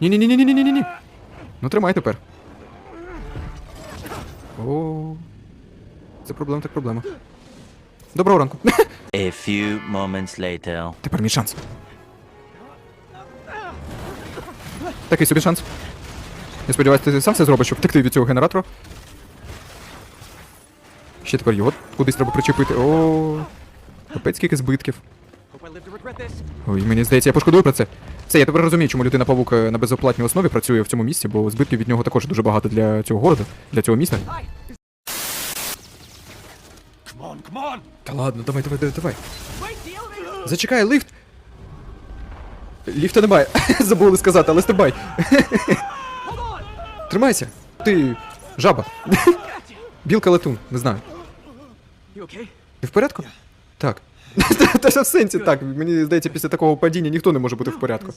Ні-ні-ні-ні-ні-ні-ні. Ну тримай тепер. О. Це проблема, так проблема. Доброго ранку. A few moments later. Тепер мій шанс. Такий собі шанс. Я сподіваюся, ти сам все зробиш, щоб втекти від цього генератора. Ще тепер його кудись треба причепити. О, капець скільки збитків. Ой, мені здається, я пошкодую про це. Все, я тепер розумію, чому людина павук е, на безоплатній основі працює в цьому місці, бо збитків від нього також дуже багато для цього города, для цього міста. Та ладно, давай, давай, давай, давай. Зачекай, лифт! Ліфта немає. Забули сказати, але стрибай. Тримайся. Ти жаба. Білка летун, не знаю. Ти в порядку? Так. Та ж в сенсі так. Мені здається, після такого падіння ніхто не може бути в порядку.